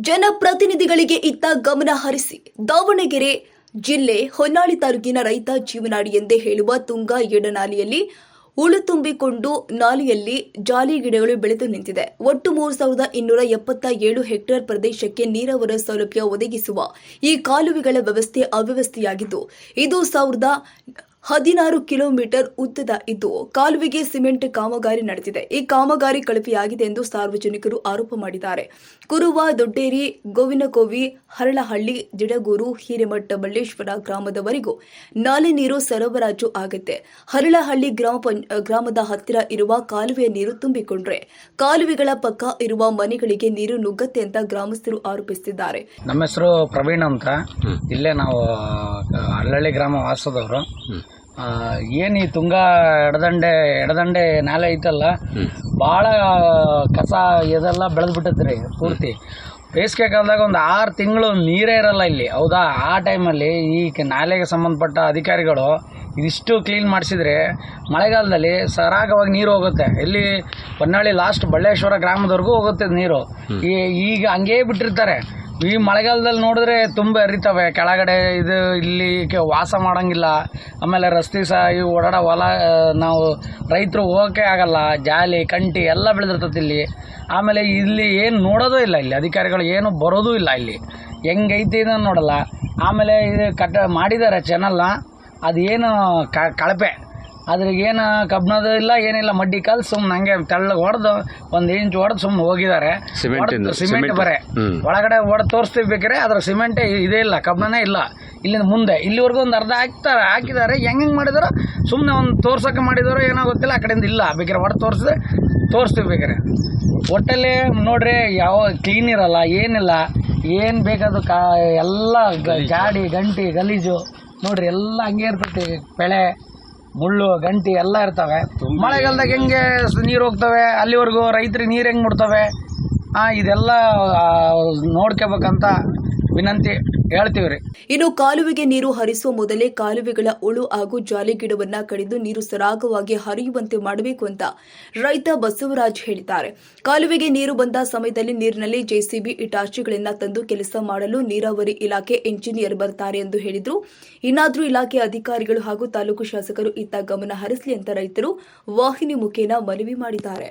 ಜನಪ್ರತಿನಿಧಿಗಳಿಗೆ ಇತ್ತ ಗಮನ ಹರಿಸಿ ದಾವಣಗೆರೆ ಜಿಲ್ಲೆ ಹೊನ್ನಾಳಿ ತಾಲೂಕಿನ ರೈತ ಜೀವನಾಡಿ ಎಂದೇ ಹೇಳುವ ತುಂಗಾ ಎಡನಾಲಿಯಲ್ಲಿ ಉಳು ತುಂಬಿಕೊಂಡು ನಾಲಿಯಲ್ಲಿ ಜಾಲಿ ಗಿಡಗಳು ಬೆಳೆದು ನಿಂತಿದೆ. ಒಟ್ಟು ಮೂರು ಸಾವಿರದ ಇನ್ನೂರ ಎಪ್ಪತ್ತ ಏಳು ಹೆಕ್ಟೇರ್ ಪ್ರದೇಶಕ್ಕೆ ನೀರಾವರಿ ಸೌಲಭ್ಯ ಒದಗಿಸುವ ಈ ಕಾಲುವೆಗಳ ವ್ಯವಸ್ಥೆ ಅವ್ಯವಸ್ಥೆಯಾಗಿದ್ದು, ಇದು ಸಾವಿರದ ಹದಿನಾರು ಕಿಲೋಮೀಟರ್ ಉದ್ದದ ಇದ್ದು ಕಾಲುವೆಗೆ ಸಿಮೆಂಟ್ ಕಾಮಗಾರಿ ನಡೆದಿದೆ. ಈ ಕಾಮಗಾರಿ ಕಳಪೆಯಾಗಿದೆ ಎಂದು ಸಾರ್ವಜನಿಕರು ಆರೋಪ ಮಾಡಿದ್ದಾರೆ. ಕುರುವ ದೊಡ್ಡೇರಿ ಗೋವಿನಕೋವಿ ಹರಳಹಳ್ಳಿ ಜಿಡಗೂರು ಹಿರೇಮಠ ಮಲ್ಲೇಶ್ವರ ಗ್ರಾಮದವರೆಗೂ ನಾಲೆ ನೀರು ಸರಬರಾಜು ಆಗುತ್ತೆ. ಹರಳಹಳ್ಳಿ ಗ್ರಾಮ ಪಂ- ಗ್ರಾಮದ ಹತ್ತಿರ ಇರುವ ಕಾಲುವೆಯ ನೀರು ತುಂಬಿಕೊಂಡ್ರೆ ಕಾಲುವೆಗಳ ಪಕ್ಕ ಇರುವ ಮನೆಗಳಿಗೆ ನೀರು ನುಗ್ಗತ್ತೆ ಅಂತ ಗ್ರಾಮಸ್ಥರು ಆರೋಪಿಸುತ್ತಿದ್ದಾರೆ ನಮ್ಮ ಹೆಸರು ಪ್ರವೀಣ್ ಅಂತ. ಇಲ್ಲೇ ನಾವು ಹರಳಹಳ್ಳಿ ಗ್ರಾಮ ವಾಸದವರು. ಏನು ಈ ತುಂಗಾ ಎಡದಂಡೆ ಎಡದಂಡೆ ನಾಲೆ ಐತಲ್ಲ ಭಾಳ ಕಸ ಇದೆಲ್ಲ ಬೆಳೆದ್ಬಿಟ್ಟತ್ರಿ ಪೂರ್ತಿ. ಬೇಸಿಗೆ ಕಾಲದಾಗ ಒಂದು ಆರು ತಿಂಗಳು ನೀರೇ ಇರಲ್ಲ ಇಲ್ಲಿ. ಹೌದಾ? ಆ ಟೈಮಲ್ಲಿ ಈ ಕ- ನಾಲೆಗೆ ಸಂಬಂಧಪಟ್ಟ ಅಧಿಕಾರಿಗಳು ಇದಿಷ್ಟು ಕ್ಲೀನ್ ಮಾಡಿಸಿದ್ರೆ ಮಳೆಗಾಲದಲ್ಲಿ ಸರಾಗವಾಗಿ ನೀರು ಹೋಗುತ್ತೆ. ಇಲ್ಲಿ ಹೊನ್ನಾಳಿ ಲಾಸ್ಟ್ ಬಳ್ಳೇಶ್ವರ ಗ್ರಾಮದವರೆಗೂ ಹೋಗುತ್ತೆ ನೀರು. ಈ ಈಗ ಹಂಗೇ ಬಿಟ್ಟಿರ್ತಾರೆ. ಈ ಮಳೆಗಾಲದಲ್ಲಿ ನೋಡಿದ್ರೆ ತುಂಬ ಹರಿತವೆ. ಕೆಳಗಡೆ ಇದು ಇಲ್ಲಿ ವಾಸ ಮಾಡೋಂಗಿಲ್ಲ. ಆಮೇಲೆ ರಸ್ತೆ ಸಹ ಈ ಓಡಾಡೋ ಹೊಲ ನಾವು ರೈತರು ಹೋಗೋಕೆ ಆಗಲ್ಲ. ಜಾಲಿ, ಕಂಟಿ ಎಲ್ಲ ಬೆಳೆದಿರ್ತದೆ ಇಲ್ಲಿ. ಆಮೇಲೆ ಇಲ್ಲಿ ಏನು ನೋಡೋದೂ ಇಲ್ಲ ಇಲ್ಲಿ. ಅಧಿಕಾರಿಗಳು ಏನು ಬರೋದೂ ಇಲ್ಲ ಇಲ್ಲಿ. ಹೆಂಗೈತಿ ಇದನ್ನು ನೋಡಲ್ಲ. ಆಮೇಲೆ ಇದು ಕಟ್ಟ ಮಾಡಿದ್ದಾರೆ ಚೆನ್ನಲ್ಲ ಅದೇನು ಕಳಪೆ. ಅದ್ರಾಗೇನು ಕಬ್ಬಿಣದ ಇಲ್ಲ ಏನಿಲ್ಲ ಮಡ್ಡಿ ಕಲ್ ಸುಮ್ಮನೆ ಹಂಗೆ ತೆಳ್ಳಗೆ ಹೊಡೆದು ಒಂದು ಇಂಚ್ ಹೊಡೆದು ಸುಮ್ಮನೆ ಹೋಗಿದ್ದಾರೆ ಸಿಮೆಂಟ್ ಸಿಮೆಂಟ್. ಬರೆ. ಒಳಗಡೆ ಹೊಡೆದು ತೋರಿಸ್ತೀವಿ ಬೇಕಾರೆ ಅದ್ರ ಸಿಮೆಂಟೇ ಇದೇ ಇಲ್ಲ ಕಬ್ಬನೇ ಇಲ್ಲ. ಇಲ್ಲಿಂದ ಮುಂದೆ. ಇಲ್ಲಿವರೆಗೂ ಒಂದು ಅರ್ಧ ಹಾಕ್ತಾರೆ ಹಾಕಿದ್ದಾರೆ. ಹೆಂಗೆ ಹೆಂಗೆ ಮಾಡಿದಾರೋ ಸುಮ್ಮನೆ ಒಂದು ತೋರ್ಸೋಕೆ ಮಾಡಿದಾರೋ ಏನೋ ಗೊತ್ತಿಲ್ಲ ಆ ಕಡೆಯಿಂದ ಇಲ್ಲ. ಬೇಕಾರೆ ಹೊಡೆದು ತೋರಿಸಿದ್ರೆ ತೋರಿಸ್ತೀವಿ ಬೇಕಾರೆ ಒಟ್ಟಲ್ಲಿ ನೋಡ್ರಿ ಯಾವ ಕ್ಲೀನ್ ಇರಲ್ಲ ಏನಿಲ್ಲ. ಏನು ಬೇಕಾದ್ರು ಕಾ ಎಲ್ಲ ಗಾಡಿ ಗಂಟಿ ಗಲೀಜು. ನೋಡ್ರಿ ಎಲ್ಲ ಹಂಗೆ ಇರ್ತೈತಿ ಬೆಳೆ ಮುಳ್ಳು ಗಂಟಿ ಎಲ್ಲ ಇರ್ತವೆ. ಮಳೆಗಾಲದಾಗ ಹೆಂಗೆ ನೀರು ಹೋಗ್ತವೆ? ಅಲ್ಲಿವರೆಗೂ ರೈತರಿಗೆ ನೀರು ಹೆಂಗೆ ಮುಡ್ತವೆ? ಆ, ಇದೆಲ್ಲ ನೋಡ್ಕೋಬೇಕಂತ ವಿನಂತಿ ಹೇಳ್ತೀವಿ ಇನ್ನು ಕಾಲುವೆಗೆ ನೀರು ಹರಿಸುವ ಮೊದಲೇ ಕಾಲುವೆಗಳ ಉಳು ಹಾಗೂ ಜಾಲಿ ಗಿಡವನ್ನ ಕಡಿದು ನೀರು ಸರಾಗವಾಗಿ ಹರಿಯುವಂತೆ ಮಾಡಬೇಕು ಅಂತ ರೈತ ಬಸವರಾಜ್ ಹೇಳಿದ್ದಾರೆ. ಕಾಲುವೆಗೆ ನೀರು ಬಂದ ಸಮಯದಲ್ಲಿ ನೀರಿನಲ್ಲಿ ಜೆಸಿಬಿ ಇಟಾಚಿಗಳನ್ನ ತಂದು ಕೆಲಸ ಮಾಡಲು ನೀರಾವರಿ ಇಲಾಖೆ ಎಂಜಿನಿಯರ್ ಬರ್ತಾರೆ ಎಂದು ಹೇಳಿದ್ರು. ಇನ್ನಾದರೂ ಇಲಾಖೆ ಅಧಿಕಾರಿಗಳು ಹಾಗೂ ತಾಲೂಕು ಶಾಸಕರು ಇತ್ತ ಗಮನ ಹರಿಸಲಿ ಅಂತ ರೈತರು ವಾಹಿನಿ ಮುಖೇನ ಮನವಿ ಮಾಡಿದ್ದಾರೆ.